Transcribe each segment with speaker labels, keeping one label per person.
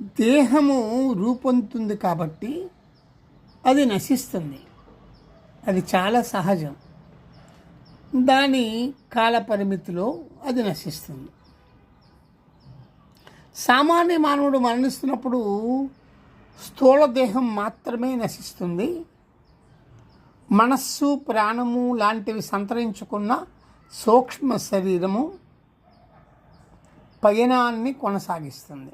Speaker 1: దేహము రూపొందుతుంది కాబట్టి అది నశిస్తుంది. అది చాలా సహజం. దాని కాలపరిమితిలో అది నశిస్తుంది. సామాన్య మానవుడు మరణిస్తున్నప్పుడు స్థూల దేహం మాత్రమే నశిస్తుంది. మనస్సు ప్రాణము లాంటివి సంతరించుకున్న సూక్ష్మ శరీరము పయనాన్ని కొనసాగిస్తుంది.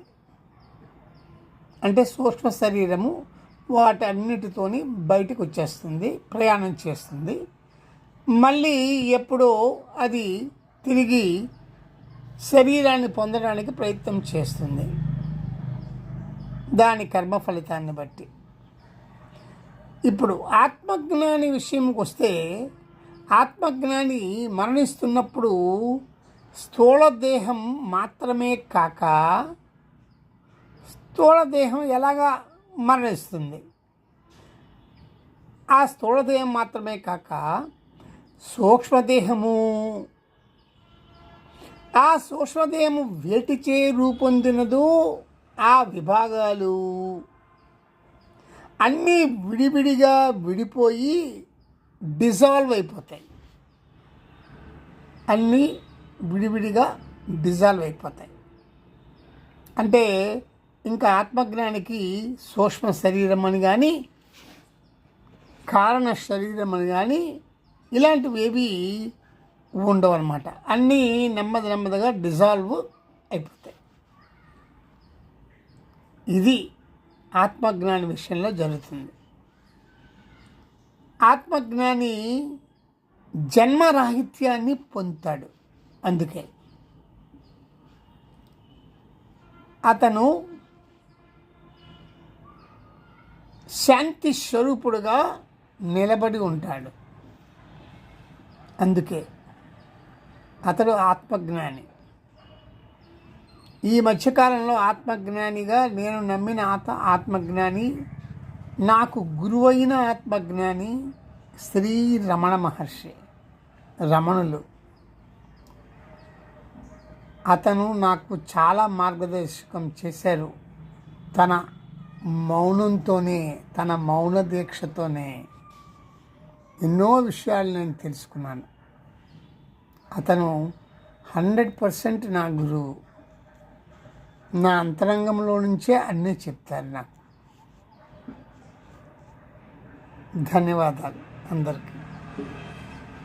Speaker 1: అంటే సూక్ష్మ శరీరము వాటన్నిటితోని బయటకు వచ్చేస్తుంది ప్రయాణం చేస్తుంది. మళ్ళీ ఎప్పుడో అది తిరిగి శరీరాన్ని పొందడానికి ప్రయత్నం చేస్తుంది. దాని కర్మ ఫలితాన్ని బట్టి. ఇప్పుడు ఆత్మజ్ఞాని విషయంకి వస్తే ఆత్మజ్ఞాని మరణిస్తున్నప్పుడు స్థూల దేహం మాత్రమే కాక స్థూలదేహం ఎలాగా మరణిస్తుంది? ఆ స్థూలదేహం మాత్రమే కాక సూక్ష్మదేహము. ఆ సూక్ష్మదేహము వేటిచే రూపొందినదు ఆ విభాగాలు. అన్నీ విడివిడిగా విడిపోయి డిజాల్వ్ అయిపోతాయి. అన్నీ విడివిడిగా డిజాల్వ్ అయిపోతాయి. అంటే ఇంకా ఆత్మజ్ఞానికి సూక్ష్మ శరీరం అని కానీ కారణ శరీరం అని కానీ ఇలాంటివి ఏవి ఉండవు అనమాట అన్నీ నెమ్మది నెమ్మదిగా డిజాల్వ్ అయిపోతాయి. ఇది ఆత్మజ్ఞాని విషయంలో జరుగుతుంది. ఆత్మజ్ఞాని జన్మరాహిత్యాన్ని పొందుతాడు. అందుకే అతను శాంతి స్వరూపుడుగా నిలబడి ఉంటాడు. అందుకే అతడు ఆత్మజ్ఞాని. ఈ మధ్యకాలంలో ఆత్మజ్ఞానిగా నేను నమ్మిన ఆత్మ ఆత్మజ్ఞాని నాకు గురువైన ఆత్మజ్ఞాని శ్రీ రమణ మహర్షి రమణులు. అతను నాకు చాలా మార్గదర్శకం చేశారు. తన మౌనంతోనే తన మౌన దీక్షతోనే ఎన్నో విషయాలు నేను తెలుసుకున్నాను. అతను హండ్రెడ్ పర్సెంట్ నా గురువు. నా అంతరంగంలో నుంచే అన్నీ చెప్తారు నాకు. ధన్యవాదాలు అందరికీ.